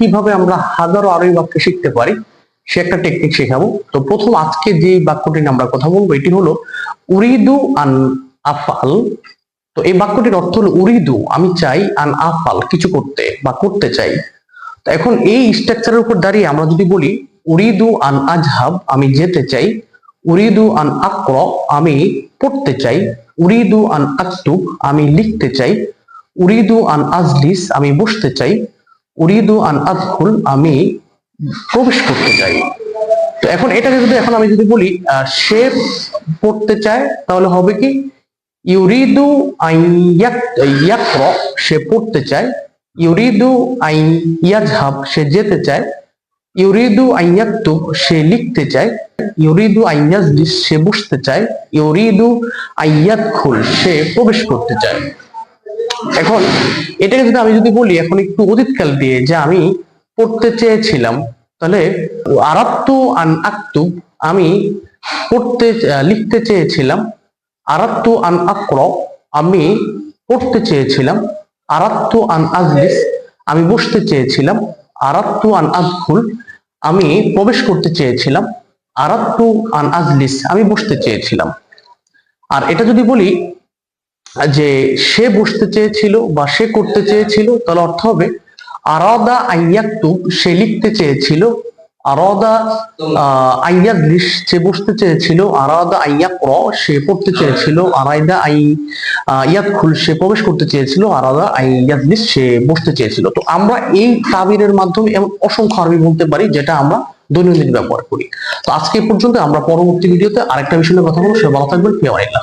কীভাবে আমরা হাজারো আরবি বাক্য শিখতে পারি, সে একটা টেকনিক শেখাবো। তো প্রথম আজকে যে বাক্যটি নিয়ে আমরা কথা বলব, এটি হলো, উরিদু আন আফাল তো এই বাক্যটির অর্থ হলো, উরিদু, আমি চাই আন আফাল কিছু করতে বা করতে চাই। এখন এই স্ট্রাকচারের উপর দাঁড়িয়ে আমরা যদি বলি, উরিদু আন আজহাব, আমি যেতে চাই। উরিদু আন আক্র, আমি পড়তে চাই। উরিদু আন আক্তুব, আমি লিখতে চাই। উরিদু আন আজলিস, আমি বসতে চাই। উরিদু আন আদখুল আমি প্রবেশ করতে চাই। তো এখন এটাকে যদি এখন আমি যদি বলি সে পড়তে চায়, তাহলে হবে কি? ইউরিদু ইয়াকর, সে পড়তে চায়। ইউরিদু আইন ইয়াজহাব, সে যেতে চায়। ইউরিদু আইয়াক্তুব সে লিখতে চায়। ইউরিদু আইয়াজলিস সে বসতে চায়। ইউরিদু আইয়াদখুল সে প্রবেশ করতে চায়। এখন, এটাকে যদি আমি যদি বলি, এখন একটু অতীতকাল দিয়ে যে আমি পড়তে চেয়েছিলাম, তাহলে আরাত্তু আন আক্তুব আমি পড়তে লিখতে চেয়েছিলাম, আরাত্তু আন আক্র আমি পড়তে চেয়েছিলাম, আরাত্তু আন আজলিস আমি বসতে চেয়েছিলাম, আরাত্তু আন আদখুল আমি প্রবেশ করতে চেয়েছিলাম, আরাত্তু আন আজলিস আমি বসতে চেয়েছিলাম। আর এটা যদি বলি যে সে বসতে চেয়েছিল বা সে করতে চেয়েছিল তাহলে অর্থ হবে আরাদা আইয়াক্তুব সে লিখতে চেয়েছিল আরাদা আহ, আইয়াদলিস সে বসতে চেয়েছিল আরাদা আইয়াক্র সে পড়তে চেয়েছিল আরাইদা আই আহ, ইয়াদখুল সে প্রবেশ করতে চেয়েছিল আরাদা আইয়াদলিস সে বসতে চেয়েছিল। তো আমরা এই তাবিরের মাধ্যমে এমন অসংখ্য আরবি বলতে পারি যেটা আমরা দৈনন্দিন ব্যবহার করি। তো আজকে পর্যন্ত আমরা পরবর্তী ভিডিওতে আরেকটা বিষয় নিয়ে কথা বলব সে ভালো থাকবেন ফিয়ামানিল্লাহ